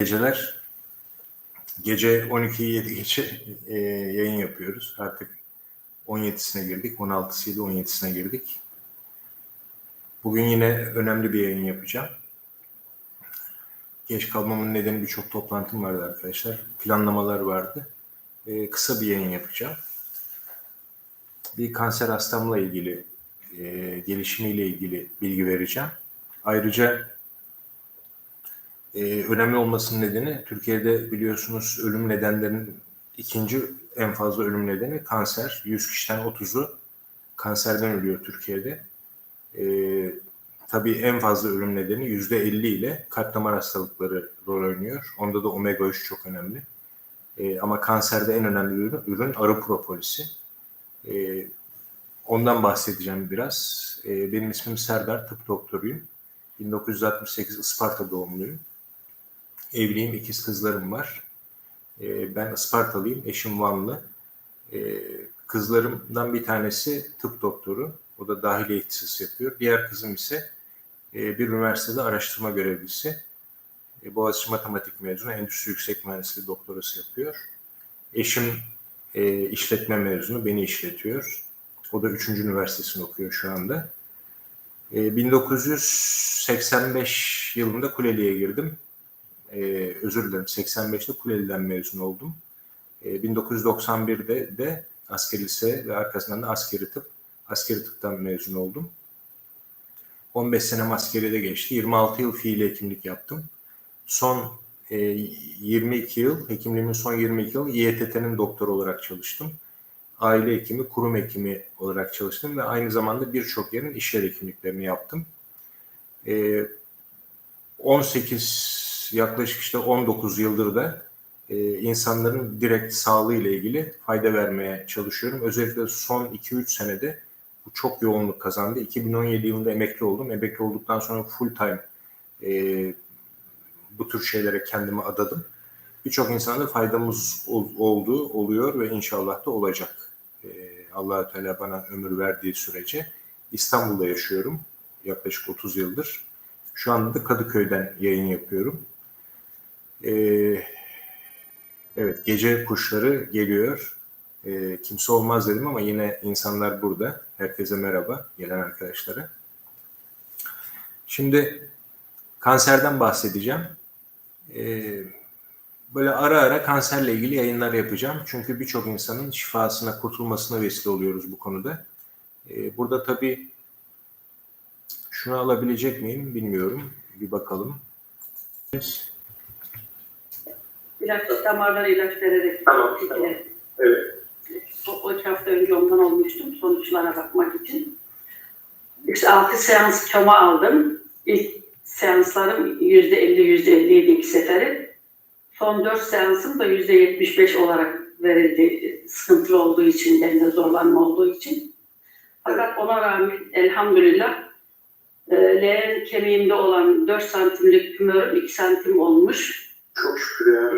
geceler. Gece 12'yi 7 geçe e, yayın yapıyoruz. Artık 17'sine girdik. 16'sıydı 17'sine girdik. Bugün yine önemli bir yayın yapacağım. Geç kalmamın nedeni birçok toplantım vardı arkadaşlar. Planlamalar vardı. E, kısa bir yayın yapacağım. Bir kanser hastamla ilgili, e, gelişimiyle ilgili bilgi vereceğim. Ayrıca ee, önemli olmasının nedeni Türkiye'de biliyorsunuz ölüm nedenlerinin ikinci en fazla ölüm nedeni kanser. 100 kişiden 30'u kanserden ölüyor Türkiye'de. Ee, tabii en fazla ölüm nedeni %50 ile kalp damar hastalıkları rol oynuyor. Onda da omega 3 çok önemli. Ee, ama kanserde en önemli ürün, ürün arı propolisi. Ee, ondan bahsedeceğim biraz. Ee, benim ismim Serdar, tıp doktoruyum. 1968 Isparta doğumluyum. Evliyim, ikiz kızlarım var. Ee, ben Ispartalıyım, eşim Vanlı. Ee, kızlarımdan bir tanesi tıp doktoru. O da dahiliye ihtisası yapıyor. Diğer kızım ise e, bir üniversitede araştırma görevlisi. E, Boğaziçi Matematik mezunu, Endüstri Yüksek Mühendisliği doktorası yapıyor. Eşim e, işletme mezunu, beni işletiyor. O da 3. üniversitesini okuyor şu anda. E, 1985 yılında Kuleli'ye girdim. Ee, özür dilerim 85'te Kuleli'den mezun oldum. Ee, 1991'de de askeri lise ve arkasından da askeri tıp, askeri tıptan mezun oldum. 15 senem askeriyede geçti. 26 yıl fiili hekimlik yaptım. Son e, 22 yıl, hekimliğimin son 22 yıl İETT'nin doktor olarak çalıştım. Aile hekimi, kurum hekimi olarak çalıştım ve aynı zamanda birçok yerin iş yer hekimliklerini yaptım. E, 18 yaklaşık işte 19 yıldır da e, insanların direkt sağlığı ile ilgili fayda vermeye çalışıyorum. Özellikle son 2-3 senede bu çok yoğunluk kazandı. 2017 yılında emekli oldum. Emekli olduktan sonra full time e, bu tür şeylere kendimi adadım. Birçok insana da faydamız ol, oldu, oluyor ve inşallah da olacak. E, allah Teala bana ömür verdiği sürece İstanbul'da yaşıyorum yaklaşık 30 yıldır. Şu anda da Kadıköy'den yayın yapıyorum. Ee, evet gece kuşları geliyor. Ee, kimse olmaz dedim ama yine insanlar burada. Herkese merhaba gelen arkadaşlara. Şimdi kanserden bahsedeceğim. Ee, böyle ara ara kanserle ilgili yayınlar yapacağım. Çünkü birçok insanın şifasına, kurtulmasına vesile oluyoruz bu konuda. Ee, burada tabii şunu alabilecek miyim bilmiyorum. Bir bakalım. Evet. İlaç, damarlara ilaç vererek. Tamam, Peki, tamam. Evet. O, üç hafta önce ondan olmuştum sonuçlara bakmak için. İşte altı seans koma aldım. İlk seanslarım yüzde elli, yüzde elliydi iki seferi. Son dört seansım da yüzde yetmiş beş olarak verildi. Sıkıntılı olduğu için, bende zorlanma olduğu için. Fakat ona rağmen elhamdülillah e, leğen kemiğimde olan 4 santimlik tümör 2 santim olmuş. Çok şükür ya.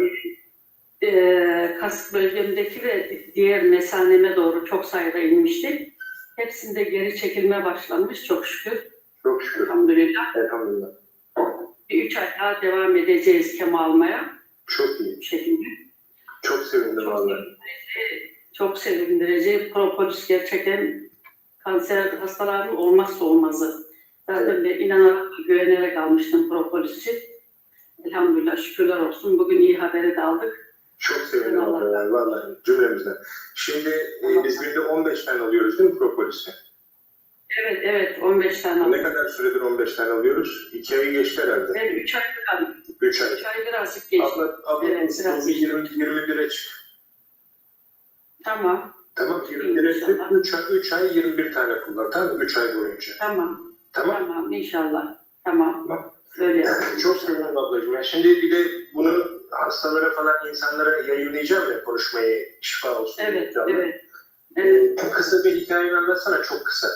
e, kas bölgemdeki ve diğer mesaneme doğru çok sayıda inmişti. Hepsinde geri çekilme başlanmış çok şükür. Çok şükür. Elhamdülillah. Elhamdülillah. Bir üç ay daha devam edeceğiz kema almaya Çok iyi. bu şekilde. Çok sevindim vallahi. çok sevindirici. Propolis gerçekten kanser hastaların olmazsa olmazı. Zaten ben inanarak, güvenerek almıştım propolisi. Elhamdülillah şükürler olsun. Bugün iyi haberi de aldık. Çok sevindim yani vallahi cümlemizden. Şimdi e, biz günde 15 tane alıyoruz değil mi propolisi? Evet, evet 15 tane aldım. Ne kadar süredir 15 tane alıyoruz? 2 ayı geçti herhalde. Ben 3 aydır aldım. 3 ay. 3 ay birazcık geçti. Abla, abla Evet, evet, biraz. 20, 21'e çık. Tamam, Tamam 21'e çık. 3 ay, 3 ay 21 tane kullan. Tamam 3 ay boyunca. tamam, Tamam. tamam inşallah. Tamam, Tamam. Öyle. Çok sevindim ablacığım. Yani şimdi bir de bunu hastalara falan insanlara yayınlayacağım ya konuşmayı şifa olsun. Evet, evet. Evet, Ee, kısa bir hikayeni anlatsana çok kısa.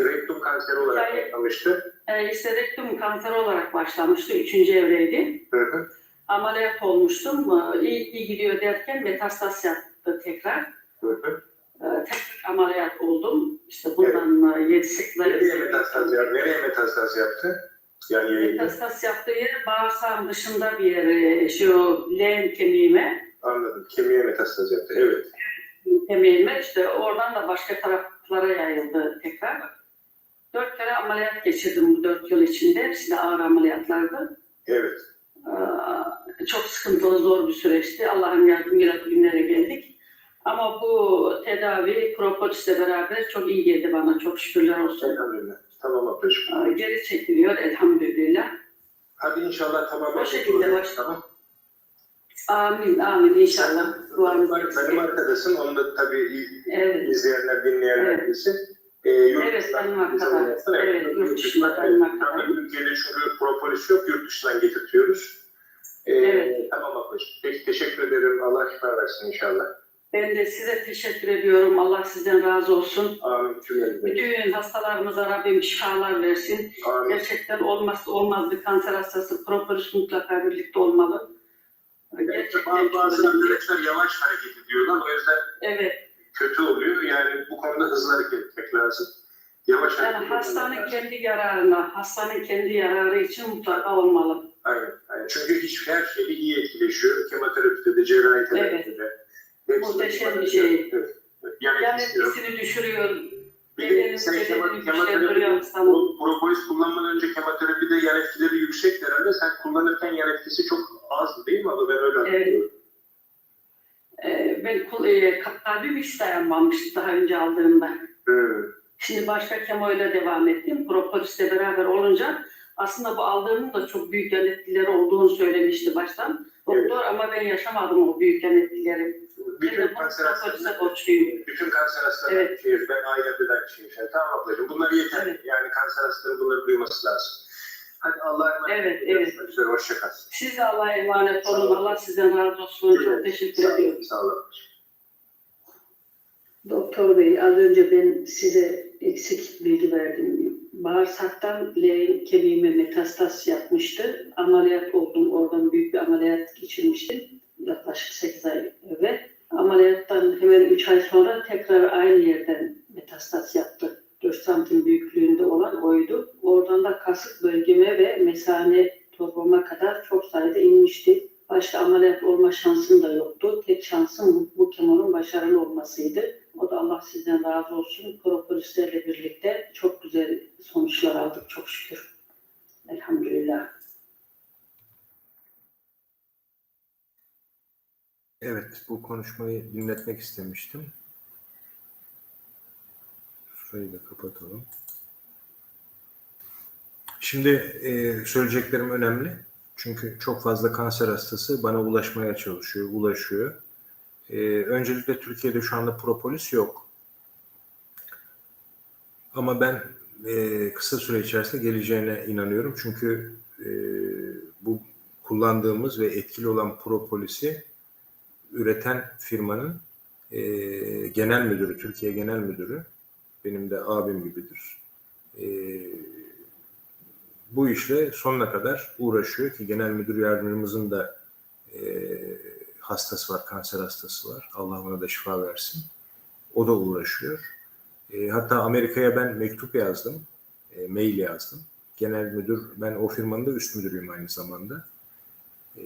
Rektum kanseri olarak Hikaye- başlamıştı. e, histerektum kanser olarak başlamıştı, 3. evreydi. Hı hı. Ameliyat olmuştum. E, İyi, iyi gidiyor derken metastaz yaptı tekrar. Hı hı. E, tekrar ameliyat oldum. İşte bundan 7-8 ay Nereye metastaz yaptı? Nereye metastaz yaptı? Yani yayında. Metastas yaptığı yer bağırsağın dışında bir yer. e, Şu leğen kemiğime, Anladım. Kemiğe metastaz yaptı. Evet. kemiğime işte oradan da başka taraflara yayıldı tekrar. Dört kere ameliyat geçirdim bu dört yıl içinde. Hepsi de ağır ameliyatlardı. Evet. Ee, Çok sıkıntılı, zor bir süreçti. Allah'ın yardımıyla bugünlere geldik. Ama bu tedavi propolisle beraber çok iyi geldi bana. Çok şükürler olsun. Elhamdülillah. Tamam ablacığım. Ee, Geri çekiliyor elhamdülillah. Hadi inşallah tamam. O şekilde baş- Tamam. Amin, amin inşallah. Duamız Benim, arkadaşım, onu da tabii Evet, izleyenler, dinleyenler Evet. bilsin. Ee, yurt Evet, benim arkadaş. bize ulaşsın. Evet, yurt dışında benim arkadaş. Tabii Türkiye'de çünkü propolis yok, yurt dışından getirtiyoruz. Ee, Evet. Tamam ablacığım. Peki teşekkür ederim. Allah şifa versin inşallah. Ben de size teşekkür ediyorum. Allah sizden razı olsun. Amin. Bütün hastalarımıza Rabbim şifalar versin. Amin. Gerçekten olmazsa olmaz bir kanser hastası propolis mutlaka birlikte olmalı. Gerçekten Bazı, arkadaşlar yavaş hareket ediyorlar. O yüzden Evet, kötü oluyor. Yani bu konuda hızlı hareket etmek lazım. Yavaş yani hareket hastanın lazım. kendi yararına, hastanın kendi yararı için mutlaka olmalı. Aynen, aynen. Çünkü hiç her şeyi iyi etkileşiyor. Kemoterapide de, cerrahi terapide de. Muhteşem bir şey. Evet, evet. Yani, Yani istiyorum. etkisini düşürüyor, bir de sen kemo- bedenini kemoterapi, güçlendiriyor hastanın. bu propolis kullanmadan önce kemoterapide yan etkileri yüksek herhalde. Sen kullanırken yan etkisi çok azdı değil mi abi? Ben öyle hatırlıyorum. Ee, ben e, kalbim hiç dayanmamıştı daha önce aldığımda. Hmm. Şimdi başka kemoyla devam ettim. Propolisle beraber olunca aslında bu aldığımın da çok büyük yan etkileri olduğunu söylemişti baştan. Doktor ama ben yaşamadım o büyük yan etkileri. Bütün kanser hastalarına, borçluyum. bütün kanser hastalarına Evet. şey, ben ailemde de aynı şeyi yaşadım. Tamam ablacığım bunlar yeter. Evet. Yani kanser hastaları bunları duyması lazım. Hadi Allah'a emanet. Evet, evet. Görüşmek üzere. Hoşça kal. Siz de Allah'a emanet Sağ olun. olun. Allah sizden razı olsun. Çok teşekkür Sağ ediyorum. olun. Sağ olun. Doktor Bey, az önce ben size eksik bilgi verdim. Bağırsaktan leğen kemiğime metastas yapmıştı. Ameliyat oldum. Oradan büyük bir ameliyat geçirmiştim. Yaklaşık 8 ay evvel. Ameliyattan hemen 3 ay sonra tekrar aynı yerden metastas yaptı. 4 santim büyüklüğünde olan oydu. Oradan da kasık bölgeme ve mesane torbama kadar çok sayıda inmişti. Başka ameliyat olma şansım da yoktu. Tek şansım bu, bu kemonun başarılı olmasıydı. O da Allah sizden razı olsun. Propolislerle birlikte çok güzel sonuçlar aldık çok şükür. Elhamdülillah. Evet, bu konuşmayı dinletmek istemiştim. Şurayı da kapatalım. Şimdi e, söyleyeceklerim önemli. Çünkü çok fazla kanser hastası bana ulaşmaya çalışıyor, ulaşıyor. E, öncelikle Türkiye'de şu anda propolis yok. Ama ben e, kısa süre içerisinde geleceğine inanıyorum. Çünkü e, bu kullandığımız ve etkili olan propolisi üreten firmanın e, genel müdürü, Türkiye genel müdürü, benim de abim gibidir. E, bu işle sonuna kadar uğraşıyor ki genel müdür yardımcımızın da e, hastası var, kanser hastası var. Allah ona da şifa versin. O da uğraşıyor. E, hatta Amerika'ya ben mektup yazdım, e, mail yazdım. Genel müdür, ben o firmanın da üst müdürüyüm aynı zamanda. E,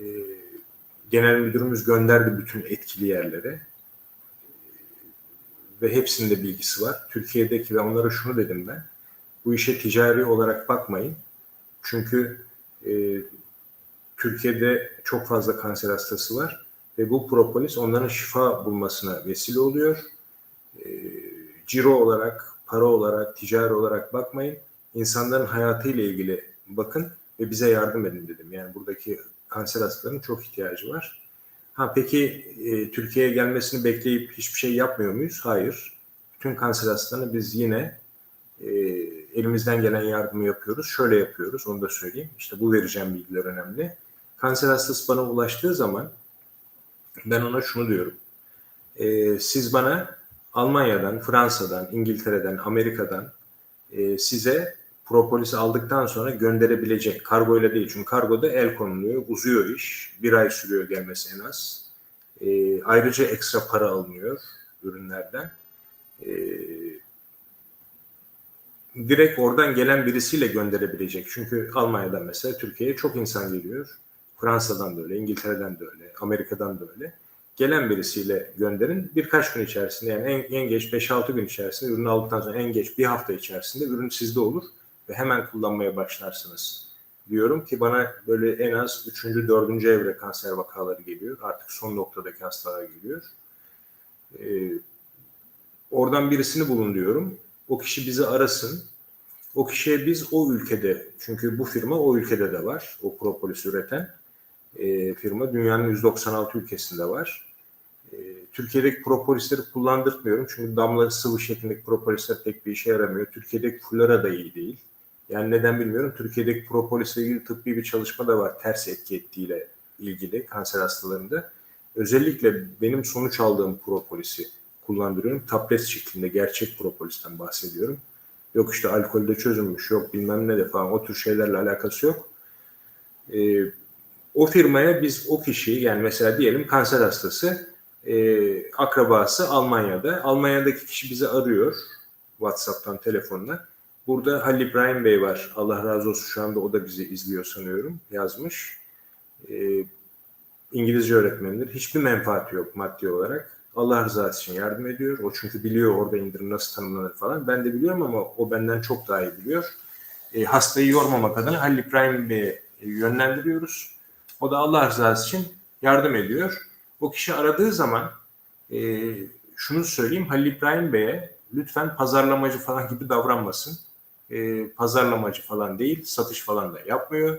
genel müdürümüz gönderdi bütün etkili yerlere. Ve hepsinde bilgisi var. Türkiye'deki ve onlara şunu dedim ben. Bu işe ticari olarak bakmayın. Çünkü e, Türkiye'de çok fazla kanser hastası var. Ve bu propolis onların şifa bulmasına vesile oluyor. E, ciro olarak, para olarak, ticari olarak bakmayın. İnsanların hayatıyla ilgili bakın ve bize yardım edin dedim. Yani buradaki kanser hastalarının çok ihtiyacı var. Ha peki e, Türkiye'ye gelmesini bekleyip hiçbir şey yapmıyor muyuz? Hayır. Bütün kanser hastalarını biz yine e, elimizden gelen yardımı yapıyoruz. Şöyle yapıyoruz, onu da söyleyeyim. İşte bu vereceğim bilgiler önemli. Kanser hastası bana ulaştığı zaman ben ona şunu diyorum. E, siz bana Almanya'dan, Fransa'dan, İngiltere'den, Amerika'dan e, size propolis aldıktan sonra gönderebilecek. Kargoyla değil çünkü kargoda el konuluyor, uzuyor iş. Bir ay sürüyor gelmesi en az. E, ayrıca ekstra para alınıyor ürünlerden. E, direkt oradan gelen birisiyle gönderebilecek. Çünkü Almanya'dan mesela Türkiye'ye çok insan geliyor. Fransa'dan da öyle, İngiltere'den de öyle, Amerika'dan da öyle. Gelen birisiyle gönderin. Birkaç gün içerisinde yani en, en geç 5-6 gün içerisinde ürünü aldıktan sonra en geç bir hafta içerisinde ürün sizde olur ve hemen kullanmaya başlarsınız diyorum ki bana böyle en az 3. 4. evre kanser vakaları geliyor. Artık son noktadaki hastalar geliyor. Ee, oradan birisini bulun diyorum. O kişi bizi arasın. O kişiye biz o ülkede, çünkü bu firma o ülkede de var. O propolis üreten e, firma dünyanın 196 ülkesinde var. E, Türkiye'deki propolisleri kullandırmıyorum. Çünkü damla sıvı şeklindeki propolisler pek bir işe yaramıyor. Türkiye'deki flora da iyi değil. Yani neden bilmiyorum. Türkiye'deki propolisle ilgili tıbbi bir çalışma da var. Ters etki ettiğiyle ilgili kanser hastalarında. Özellikle benim sonuç aldığım propolisi kullandırıyorum. Tablet şeklinde gerçek propolisten bahsediyorum. Yok işte alkolde çözülmüş, yok bilmem ne de falan o tür şeylerle alakası yok. Ee, o firmaya biz o kişiyi yani mesela diyelim kanser hastası e, akrabası Almanya'da. Almanya'daki kişi bizi arıyor WhatsApp'tan telefonla. Burada Halil İbrahim Bey var. Allah razı olsun şu anda o da bizi izliyor sanıyorum. Yazmış. Ee, İngilizce öğretmenidir. Hiçbir menfaati yok maddi olarak. Allah rızası için yardım ediyor. O çünkü biliyor orada indirim nasıl tanımlanır falan. Ben de biliyorum ama o benden çok daha iyi biliyor. E, hastayı yormamak adına Halil İbrahim Bey'e yönlendiriyoruz. O da Allah rızası için yardım ediyor. O kişi aradığı zaman e, şunu söyleyeyim Halil İbrahim Bey'e lütfen pazarlamacı falan gibi davranmasın. E, pazarlamacı falan değil, satış falan da yapmıyor.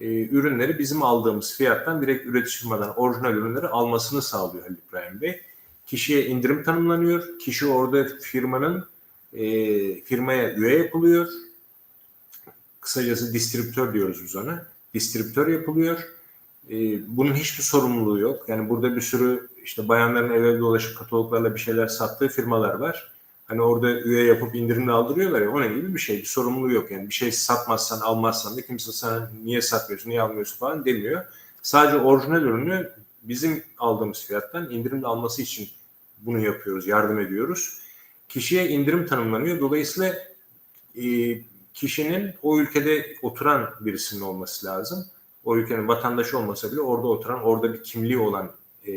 E, ürünleri bizim aldığımız fiyattan direkt üretici firmadan orijinal ürünleri almasını sağlıyor Halil İbrahim Bey. Kişiye indirim tanımlanıyor. Kişi orada firmanın e, firmaya üye yapılıyor. Kısacası distribütör diyoruz biz ona. Distribütör yapılıyor. E, bunun hiçbir sorumluluğu yok. Yani burada bir sürü işte bayanların ev evde dolaşıp kataloglarla bir şeyler sattığı firmalar var. Hani orada üye yapıp indirimle aldırıyorlar ya onun gibi bir şey. Bir sorumluluğu yok. Yani bir şey satmazsan almazsan da kimse sana niye satmıyorsun, niye almıyorsun falan demiyor. Sadece orijinal ürünü bizim aldığımız fiyattan indirimle alması için bunu yapıyoruz, yardım ediyoruz. Kişiye indirim tanımlanıyor. Dolayısıyla e, kişinin o ülkede oturan birisinin olması lazım. O ülkenin vatandaşı olmasa bile orada oturan, orada bir kimliği olan e,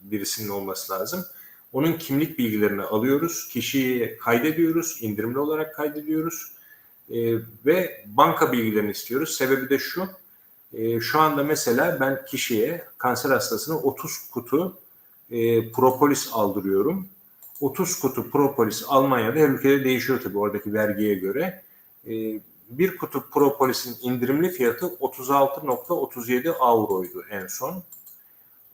birisinin olması lazım. Onun kimlik bilgilerini alıyoruz, kişiyi kaydediyoruz, indirimli olarak kaydediyoruz e, ve banka bilgilerini istiyoruz. Sebebi de şu, e, şu anda mesela ben kişiye, kanser hastasına 30 kutu e, propolis aldırıyorum. 30 kutu propolis Almanya'da her ülkede değişiyor tabii oradaki vergiye göre. E, bir kutu propolisin indirimli fiyatı 36.37 avroydu en son.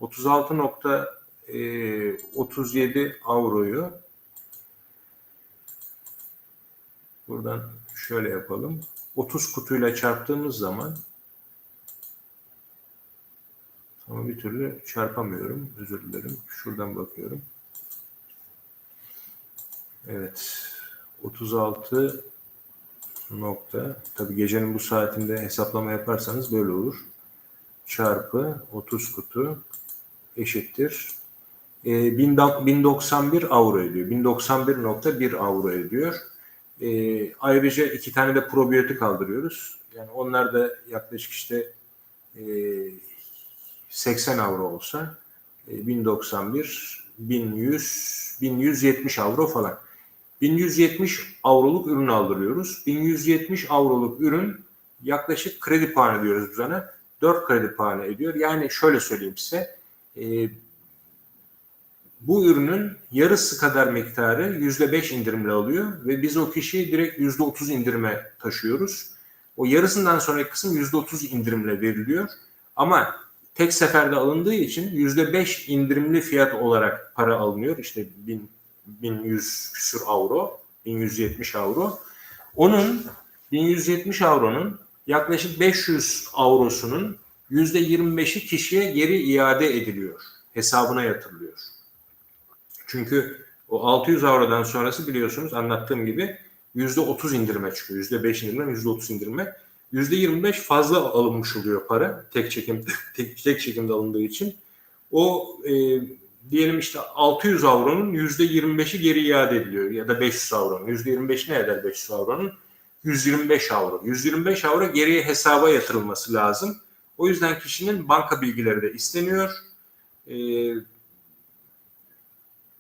36.37 avroyu buradan şöyle yapalım. 30 kutuyla çarptığımız zaman ama bir türlü çarpamıyorum. Özür dilerim. Şuradan bakıyorum. Evet. 36 nokta. Tabi gecenin bu saatinde hesaplama yaparsanız böyle olur. Çarpı 30 kutu eşittir. E, 1091 avro ediyor. 1091.1 avro ediyor. E, ayrıca iki tane de probiyotik aldırıyoruz. Yani onlar da yaklaşık işte e, 80 avro olsa e, 1091, 1100, 1170 avro falan. 1170 avroluk ürün aldırıyoruz. 1170 avroluk ürün yaklaşık kredi puanı diyoruz biz ona. 4 kredi puanı ediyor. Yani şöyle söyleyeyim size. E, bu ürünün yarısı kadar miktarı %5 indirimle alıyor ve biz o kişiyi direkt %30 indirime taşıyoruz. O yarısından sonraki kısım %30 indirimle veriliyor. Ama tek seferde alındığı için %5 indirimli fiyat olarak para alınıyor. İşte 1000, 1100 küsur avro, 1170 avro. Onun 1170 avronun yaklaşık 500 avrosunun %25'i kişiye geri iade ediliyor. Hesabına yatırılıyor. Çünkü o 600 avrodan sonrası biliyorsunuz anlattığım gibi %30 indirime çıkıyor. %5 indirime, %30 indirime. %25 fazla alınmış oluyor para tek çekim tek, tek çekimde alındığı için. O e, diyelim işte 600 avronun %25'i geri iade ediliyor ya da 500 avronun. %25 ne eder 500 avronun? 125 avro. 125 avro geriye hesaba yatırılması lazım. O yüzden kişinin banka bilgileri de isteniyor. Ee,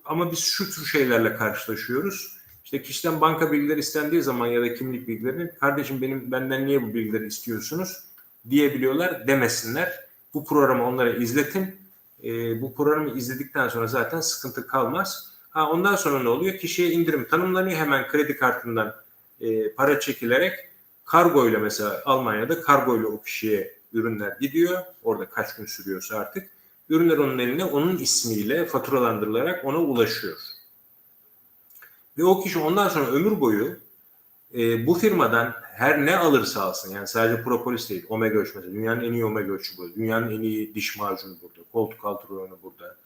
ama biz şu tür şeylerle karşılaşıyoruz. İşte kişiden banka bilgileri istendiği zaman ya da kimlik bilgilerini kardeşim benim benden niye bu bilgileri istiyorsunuz diyebiliyorlar demesinler. Bu programı onlara izletin. Ee, bu programı izledikten sonra zaten sıkıntı kalmaz. Ha, ondan sonra ne oluyor? Kişiye indirim tanımlanıyor. Hemen kredi kartından e, para çekilerek kargo ile mesela Almanya'da kargo ile o kişiye ürünler gidiyor. Orada kaç gün sürüyorsa artık. Ürünler onun eline onun ismiyle faturalandırılarak ona ulaşıyor. Ve o kişi ondan sonra ömür boyu e, bu firmadan her ne alırsa alsın yani sadece propolis değil omega 3 mesela dünyanın en iyi omega 3'ü burada. Dünyanın en iyi diş macunu burada. Koltuk altı rayonu burada.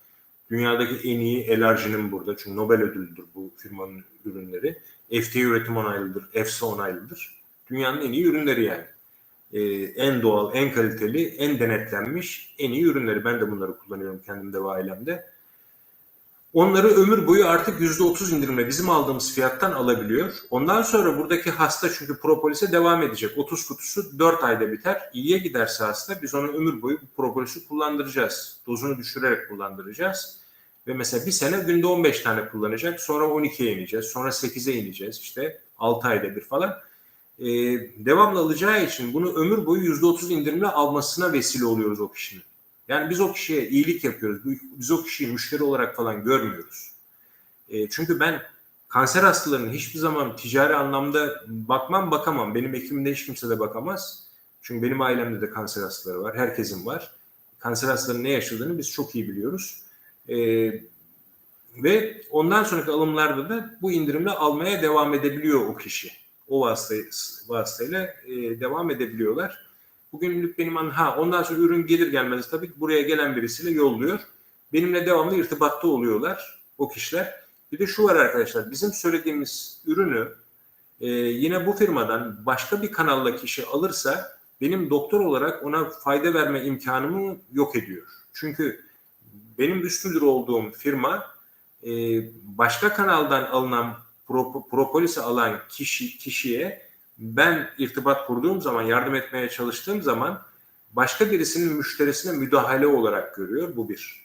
Dünyadaki en iyi elarjinin burada. Çünkü Nobel ödüllüdür bu firmanın ürünleri. FDA üretim onaylıdır. EFSA onaylıdır. Dünyanın en iyi ürünleri yani. Ee, en doğal, en kaliteli, en denetlenmiş en iyi ürünleri. Ben de bunları kullanıyorum kendimde ve ailemde. Onları ömür boyu artık %30 indirimle bizim aldığımız fiyattan alabiliyor. Ondan sonra buradaki hasta çünkü propolise devam edecek. 30 kutusu 4 ayda biter. İyiye giderse hasta biz onu ömür boyu bu propolisi kullandıracağız. Dozunu düşürerek kullandıracağız. Ve mesela bir sene günde 15 tane kullanacak. Sonra 12'ye ineceğiz. Sonra 8'e ineceğiz. İşte 6 ayda bir falan. Ee, devamlı alacağı için bunu ömür boyu %30 indirimle almasına vesile oluyoruz o kişinin. Yani biz o kişiye iyilik yapıyoruz. Biz o kişiyi müşteri olarak falan görmüyoruz. E, çünkü ben kanser hastalarının hiçbir zaman ticari anlamda bakmam bakamam. Benim ekibimde hiç kimse de bakamaz. Çünkü benim ailemde de kanser hastaları var. Herkesin var. Kanser hastalarının ne yaşadığını biz çok iyi biliyoruz. E, ve ondan sonraki alımlarda da bu indirimle almaya devam edebiliyor o kişi. O vasıtayla, vasıtayla e, devam edebiliyorlar. Bugünlük benim an ha ondan sonra ürün gelir gelmez tabii ki buraya gelen birisiyle yolluyor. Benimle devamlı irtibatta oluyorlar o kişiler. Bir de şu var arkadaşlar bizim söylediğimiz ürünü e, yine bu firmadan başka bir kanalla kişi alırsa benim doktor olarak ona fayda verme imkanımı yok ediyor. Çünkü benim üst müdür olduğum firma e, başka kanaldan alınan pro, propolisi alan kişi kişiye ben irtibat kurduğum zaman, yardım etmeye çalıştığım zaman başka birisinin müşterisine müdahale olarak görüyor. Bu bir.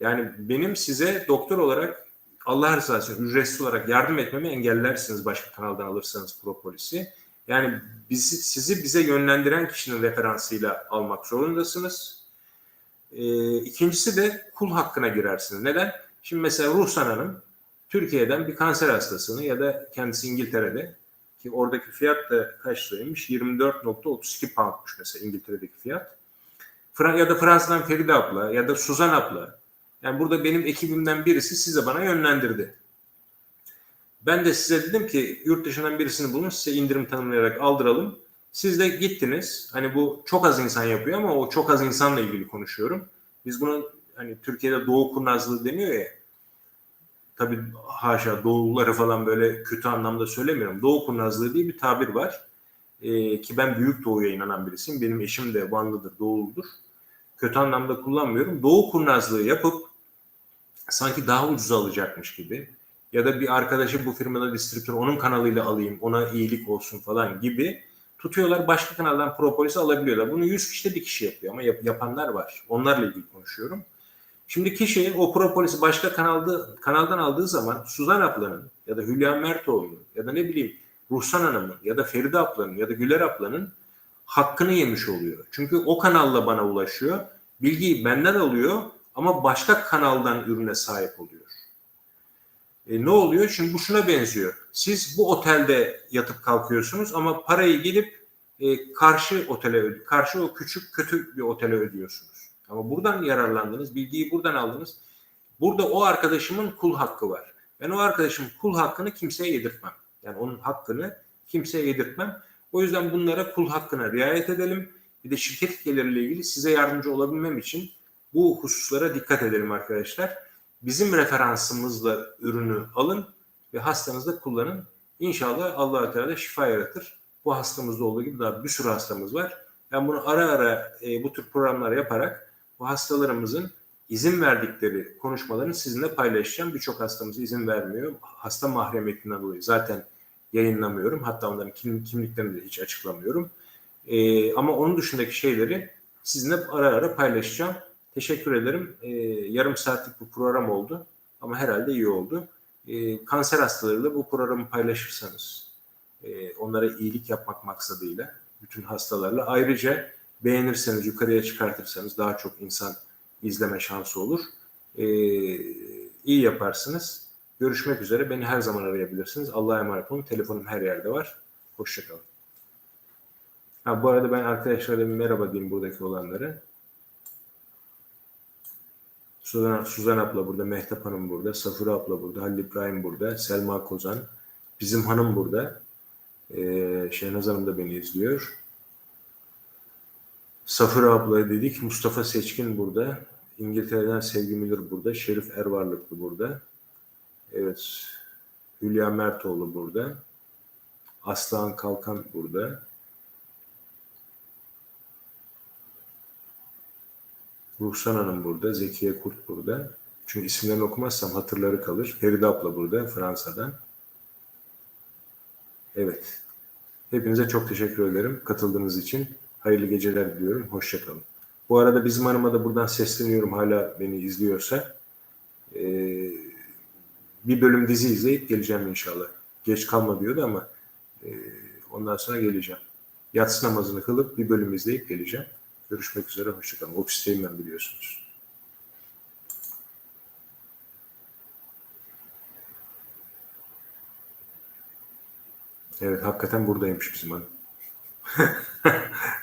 Yani benim size doktor olarak Allah rızası ücretsiz olarak yardım etmemi engellersiniz başka kanaldan alırsanız propolisi. Yani bizi, sizi bize yönlendiren kişinin referansıyla almak zorundasınız. Ee, ikincisi de kul hakkına girersiniz. Neden? Şimdi mesela Ruhsan Hanım Türkiye'den bir kanser hastasını ya da kendisi İngiltere'de ki oradaki fiyat da kaç liraymış? 24.32 poundmuş mesela İngiltere'deki fiyat. Ya da Fransa'dan Feride abla ya da Suzan abla. Yani burada benim ekibimden birisi size bana yönlendirdi. Ben de size dedim ki yurt dışından birisini bulun size indirim tanımlayarak aldıralım. Siz de gittiniz. Hani bu çok az insan yapıyor ama o çok az insanla ilgili konuşuyorum. Biz bunu hani Türkiye'de doğu kurnazlığı deniyor ya tabii haşa doğulları falan böyle kötü anlamda söylemiyorum. Doğu kurnazlığı diye bir tabir var. Ee, ki ben büyük doğuya inanan birisiyim. Benim eşim de Vanlıdır, doğuludur. Kötü anlamda kullanmıyorum. Doğu kurnazlığı yapıp sanki daha ucuz alacakmış gibi ya da bir arkadaşı bu firmada distribütör onun kanalıyla alayım ona iyilik olsun falan gibi tutuyorlar başka kanaldan propolisi alabiliyorlar. Bunu 100 kişide bir kişi yapıyor ama yap, yapanlar var. Onlarla ilgili konuşuyorum. Şimdi kişi o propolisi başka kanalda, kanaldan aldığı zaman Suzan ablanın ya da Hülya Mertoğlu'nun ya da ne bileyim Ruhsan Hanım'ın ya da Feride ablanın ya da Güler ablanın hakkını yemiş oluyor. Çünkü o kanalla bana ulaşıyor. Bilgiyi benden alıyor ama başka kanaldan ürüne sahip oluyor. E, ne oluyor? Şimdi bu şuna benziyor. Siz bu otelde yatıp kalkıyorsunuz ama parayı gidip e, karşı otele karşı o küçük kötü bir otele ödüyorsunuz. Ama buradan yararlandınız, bilgiyi buradan aldınız. Burada o arkadaşımın kul hakkı var. Ben o arkadaşımın kul hakkını kimseye yedirtmem. Yani onun hakkını kimseye yedirtmem. O yüzden bunlara kul hakkına riayet edelim. Bir de şirket geliriyle ilgili size yardımcı olabilmem için bu hususlara dikkat edelim arkadaşlar. Bizim referansımızla ürünü alın ve hastanızda kullanın. İnşallah Allah Teala şifa yaratır. Bu hastamızda olduğu gibi daha bir sürü hastamız var. Ben bunu ara ara e, bu tür programlar yaparak bu hastalarımızın izin verdikleri konuşmalarını sizinle paylaşacağım. Birçok hastamız izin vermiyor. Hasta mahremiyetinden dolayı zaten yayınlamıyorum. Hatta onların kim, kimliklerini de hiç açıklamıyorum. Ee, ama onun dışındaki şeyleri sizinle ara ara paylaşacağım. Teşekkür ederim. Ee, yarım saatlik bu program oldu ama herhalde iyi oldu. Ee, kanser hastalarıyla bu programı paylaşırsanız, e, onlara iyilik yapmak maksadıyla bütün hastalarla ayrıca beğenirseniz, yukarıya çıkartırsanız daha çok insan izleme şansı olur. Ee, iyi yaparsınız. Görüşmek üzere. Beni her zaman arayabilirsiniz. Allah'a emanet olun. Telefonum her yerde var. Hoşçakalın. Ha, bu arada ben arkadaşlara bir merhaba diyeyim buradaki olanlara. Suzan, Suzan abla burada, Mehtap Hanım burada, Safura abla burada, Halil İbrahim burada, Selma Kozan, bizim hanım burada. Ee, Şehnaz Hanım da beni izliyor. Safura abla dedik, Mustafa Seçkin burada, İngiltere'den Sevgi Müdür burada, Şerif Ervarlıklı burada. Evet, Hülya Mertoğlu burada. Aslan Kalkan burada. Ruhsan Hanım burada, Zekiye Kurt burada. Çünkü isimlerini okumazsam hatırları kalır. Feride abla burada, Fransa'dan. Evet. Hepinize çok teşekkür ederim katıldığınız için. Hayırlı geceler diliyorum. Hoşçakalın. Bu arada bizim hanıma da buradan sesleniyorum hala beni izliyorsa. Ee, bir bölüm dizi izleyip geleceğim inşallah. Geç kalma diyordu ama e, ondan sonra geleceğim. Yatsı namazını kılıp bir bölüm izleyip geleceğim. Görüşmek üzere. Hoşçakalın. Ofisteyim ben biliyorsunuz. Evet hakikaten buradaymış bizim hanım.